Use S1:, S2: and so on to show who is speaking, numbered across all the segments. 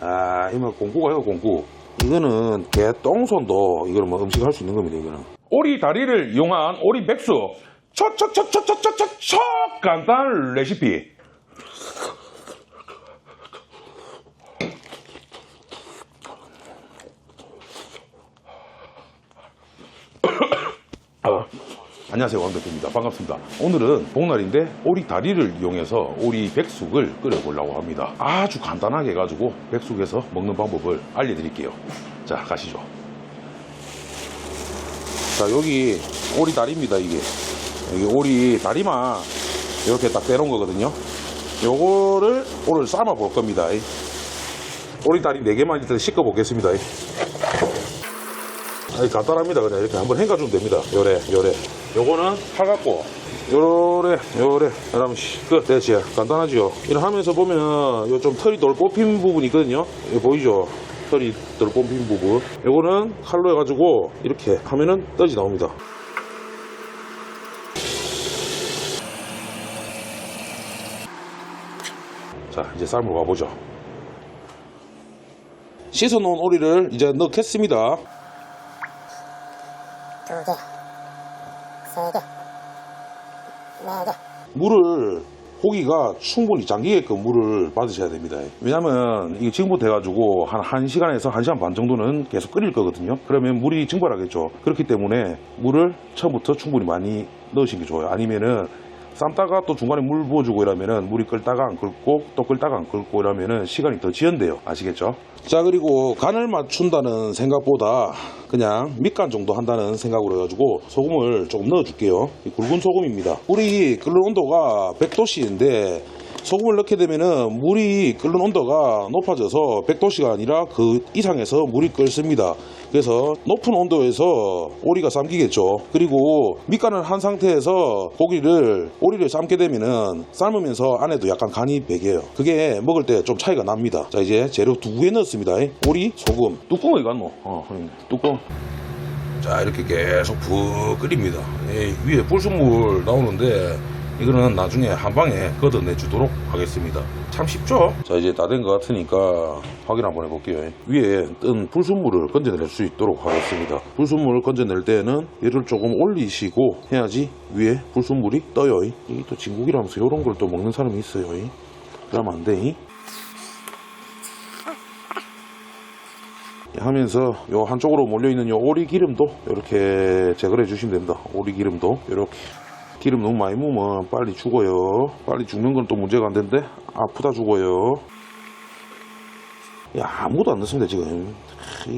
S1: 아, 이거 공구가요, 공구. 이거는 개 똥손도 이거는뭐 음식 할수 있는 겁니다, 이거는. 오리 다리를 이용한 오리 백수. 척척척척척척척 초 간단 레시피. 안녕하세요 왕대표입니다 반갑습니다 오늘은 복날인데 오리 다리를 이용해서 오리 백숙을 끓여보려고 합니다 아주 간단하게 해가지고 백숙에서 먹는 방법을 알려드릴게요 자 가시죠 자 여기 오리 다리입니다 이게 여기 오리 다리만 이렇게 딱 빼놓은 거거든요 요거를 오늘 삶아 볼 겁니다 오리 다리 4개만 일단 씻어 보겠습니다 아니 간단합니다 그냥 이렇게 한번 헹궈주면 됩니다 요래 요래 요거는 팔갖고 요래 요래 여러분 끝대체간단하죠이렇 그, 네, 하면서 보면 은요 좀 털이 덜 뽑힌 부분이 있거든요 이거 보이죠 털이 덜 뽑힌 부분 요거는 칼로 해가지고 이렇게 하면은 떠지 나옵니다 자 이제 삶으러 가보죠 씻어놓은 오리를 이제 넣겠습니다 들어 물을 고기가 충분히 잠기게끔 물을 받으셔야 됩니다. 왜냐면 하 이게 지금돼가지고한 1시간에서 1시간 반 정도는 계속 끓일 거거든요. 그러면 물이 증발하겠죠. 그렇기 때문에 물을 처음부터 충분히 많이 넣으시는 게 좋아요. 아니면은 삶다가 또 중간에 물 부어주고 이러면은 물이 끓다가 안 끓고 또 끓다가 안 끓고 이러면은 시간이 더 지연돼요. 아시겠죠? 자 그리고 간을 맞춘다는 생각보다 그냥 밑간 정도 한다는 생각으로 해가지고 소금을 조금 넣어줄게요. 굵은 소금입니다. 우리 끓는 온도가 100도씨인데 소금을 넣게 되면은 물이 끓는 온도가 높아져서 100도씨가 아니라 그 이상에서 물이 끓습니다. 그래서 높은 온도에서 오리가 삶기겠죠. 그리고 밑간을 한 상태에서 고기를 오리를 삶게 되면은 삶으면서 안에도 약간 간이 배겨요 그게 먹을 때 좀 차이가 납니다. 자 이제 재료 두 개 넣었습니다. 오리, 소금, 뚜껑을 갔노. 어, 뚜껑. 자 이렇게 계속 푹 끓입니다. 위에 불순물 나오는데 이거는 나중에 한 방에 걷어내 주도록 하겠습니다 참 쉽죠 자 이제 다 된 것 같으니까 확인 한번 해볼게요 위에 뜬 불순물을 건져낼 수 있도록 하겠습니다 불순물을 건져낼 때는 에 얘를 조금 올리시고 해야지 위에 불순물이 떠요 이게 또 진국이라면서 이런 걸 또 먹는 사람이 있어요 그러면 안돼 하면서 요 한쪽으로 몰려있는 요 오리 기름도 이렇게 제거해 주시면 됩니다 오리 기름도 이렇게 기름 너무 많이 먹으면 빨리 죽어요 빨리 죽는 건 또 문제가 안된는데 아프다 죽어요 야 아무것도 안 넣습니다 지금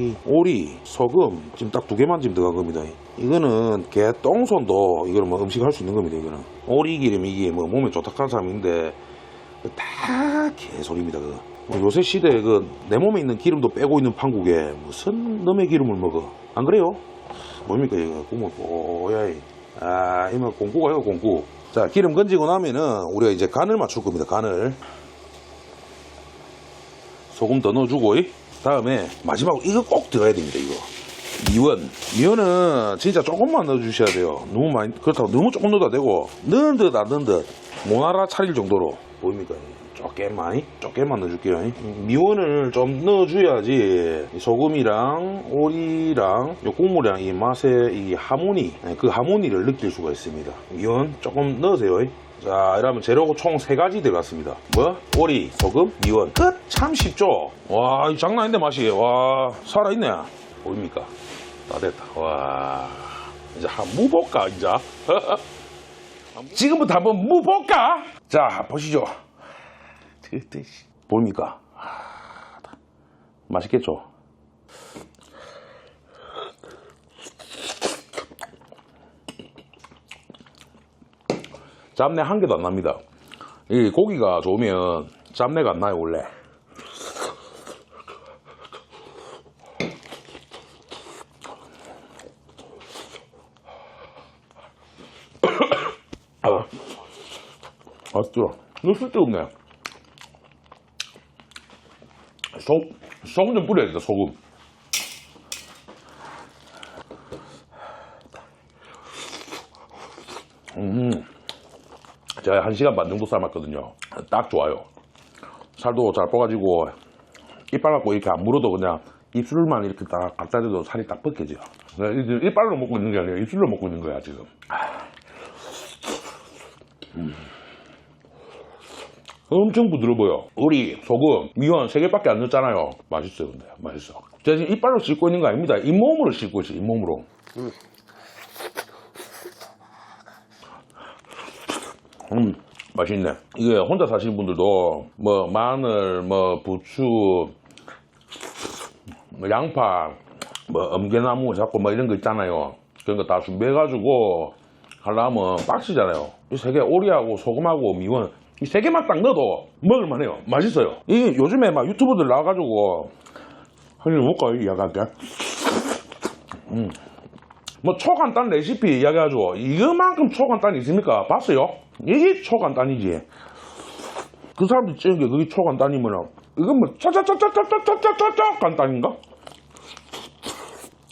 S1: 이 오리, 소금 지금 딱 두 개만 지금 들어간 겁니다 이거는 개 똥손도 이걸 뭐 음식 할수 있는 겁니다 이거는 오리 기름 이게 뭐 몸에 좋다 한 사람인데 다 개소리입니다 그거 뭐 요새 시대에 그 내 몸에 있는 기름도 빼고 있는 판국에 무슨 놈의 기름을 먹어 안 그래요? 뭡니까 이거 꿈을 뽀야이 아, 이거 공구가요, 공구. 자, 기름 건지고 나면은 우리가 이제 간을 맞출 겁니다, 간을. 소금 더 넣어주고, 다음에 마지막 이거 꼭 들어야 가 됩니다, 이거. 미원. 미원은 진짜 조금만 넣어주셔야 돼요. 너무 많이, 그렇다고 너무 조금 넣어도 되고, 넣은 듯 안 넣은 듯, 모나라 차릴 정도로. 보입니까? 조금만, 조금만 넣어줄게요. 미원을 좀 넣어줘야지 소금이랑 오리랑 요 국물이랑 이 맛의 이 하모니, 네, 그 하모니를 느낄 수가 있습니다. 미원 조금 넣으세요. 자 이러면 재료가 총 세가지 들어갔습니다 뭐? 오리, 소금, 미원 끝! 참 쉽죠? 와이 장난 아닌데 맛이 와 살아있네 보입니까? 다 됐다 와 이제 한 번 무볼까 이제 지금부터 한번 무볼까? 자 보시죠 그때 뭡니까? 아, 맛있겠죠? 잡내 한 개도 안 납니다. 이 고기가 좋으면 잡내가 안 나요, 원래. 아, 맞죠? 넣쓸데 없네. 소, 소금 좀뿌려야겠 소금 음 제가 한 시간 반 정도 삶았거든요 딱 좋아요 살도 잘 뽑아지고 이빨 갖고 이렇게 안 물어도 그냥 입술만 이렇게 딱 갖다 대도 살이 딱 벗겨져요 이빨로 먹고 있는 게 아니라 입술로 먹고 있는 거야 지금 음. 엄청 부드러워 보여 우리 소금 미원 3개밖에 안 넣었잖아요 맛있어요 근데 맛있어 제가 지금 이빨로 씹고 있는 거 아닙니다 잇몸으로 씹고 있어 잇몸으로 음. 음. 맛있네 이게 혼자 사시는 분들도 뭐 마늘 뭐 부추 뭐 양파 뭐 엄개나무 자꾸 뭐 이런 거 있잖아요 그런 거 다 준비해 가지고 하려면 빡치잖아요 이 세개 오리하고 소금하고 미원 이세 개만 딱 넣어도 먹을만 해요. 맛있어요. 이게 요즘에 막 유튜브들 나와가지고 한입 먹을까? 이야기할게. 음. 뭐 초간단 레시피 이야기하죠. 이거만큼 초간단이 있습니까? 봤어요? 이게 초간단이지. 그 사람들이 찍은 게 그게 초간단이면 이건 뭐 차차차차차차차차 짜 간단인가?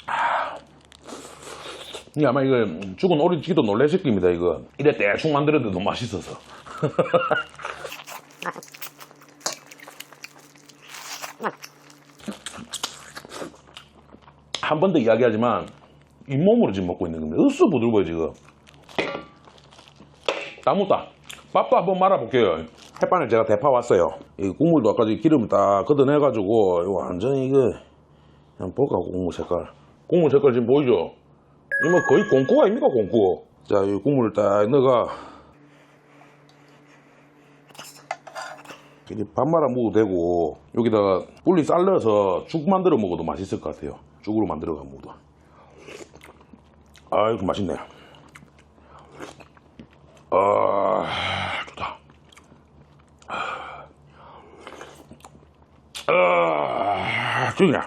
S1: 아. 이 아마 이거 죽은 오리지기도 놀라실 래입니다 이거 이래 대충 만들어도 너무 맛있어서 한번더 이야기하지만 잇몸으로 지금 먹고 있는 겁니다. 으스 부들러워요 지금. 다묻다 밥도 한번 말아볼게요. 햇반에 제가 대파 왔어요. 이 국물도 아까 기름 딱 걷어내가지고 이거 완전히 이거 그냥 볼까 국물 색깔. 국물 색깔 지금 보이죠? 이거 거의 공구 아닙니까 공구? 자, 이 국물을 딱 넣어가 밥 말아 먹어도 되고 여기다가 꿀리 잘라서 죽 만들어 먹어도 맛있을 것 같아요 죽으로 만들어가 먹어도 아이고 맛있네 아 좋다 아 죽이냐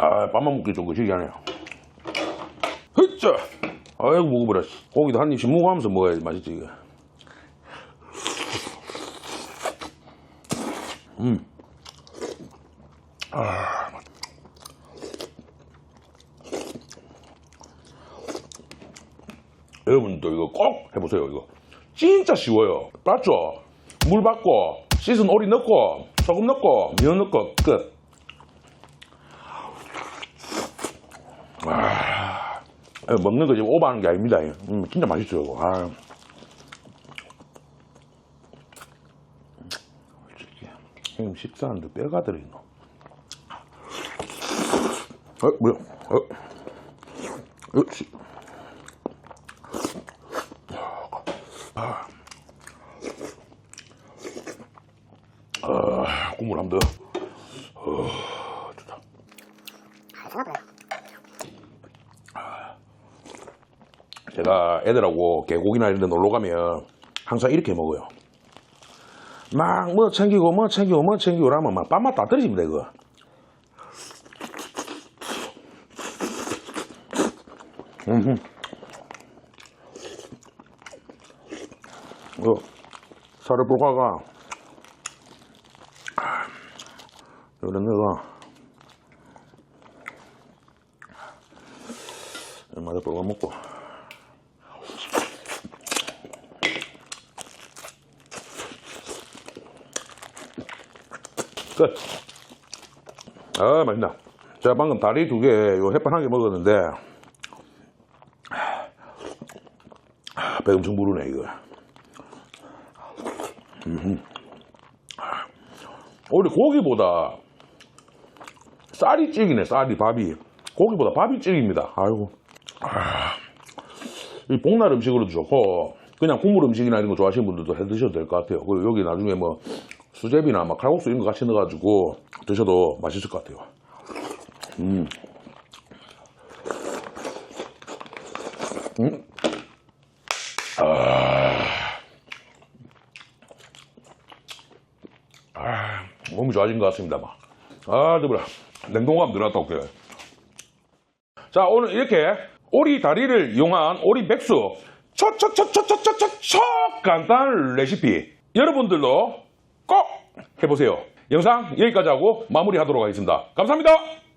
S1: 아 밥만 먹기 좋고거 즐기하네요 흐짜 아이고 먹어버려 고기도 한 입씩 먹어가면서 먹어야지 맛있지 이게 음. 아. 여러분도 이거 꼭 해보세요 이거 진짜 쉬워요 맞죠? 물 받고 씻은 오리 넣고 소금 넣고 면 넣고 끝 예, 먹는 거 지금 오버하는 게 아닙니다. 예. 음, 진짜 맛있어요. 아. 형님 식사하는데 뼈가 들어있노. 어, 뭐야? 어, 어, 씨. 아. 아, 국물 한번 더. 어. 제가 애들하고 계곡이나 이런 데 놀러 가면 항상 이렇게 먹어요. 막 뭐 챙기고 뭐 챙기고 뭐 챙기고 하면막 밥맛 다 떨어집니다 이거. 음. 어, 살을 볼까가 이런 데가 얼마나 뽑아먹고 아 맛있다 제가 방금 다리 두 개 요 햇반 한 개 먹었는데 아, 배 엄청 부르네 이거 음흠. 아, 우리 고기보다 쌀이 찌기네 쌀이 밥이 고기보다 밥이 찌깁니다 아이고 아, 이 복날 음식으로도 좋고 그냥 국물 음식이나 이런 거 좋아하시는 분들도 해 드셔도 될 것 같아요 그리고 여기 나중에 뭐 수제비나 막 칼국수 이런 거 같이 넣어가지고 드셔도 맛있을 것 같아요. 음. 음. 아. 아. 몸이 좋아진 것 같습니다. 막. 아, 더불어. 냉동감 늘어났다, 올게요. 자, 오늘 이렇게 오리 다리를 이용한 오리 백수. 첫, 첫, 첫, 첫, 첫, 첫, 첫, 첫 간단 레시피. 여러분들도 꼭 해보세요. 영상 여기까지 하고 마무리하도록 하겠습니다. 감사합니다.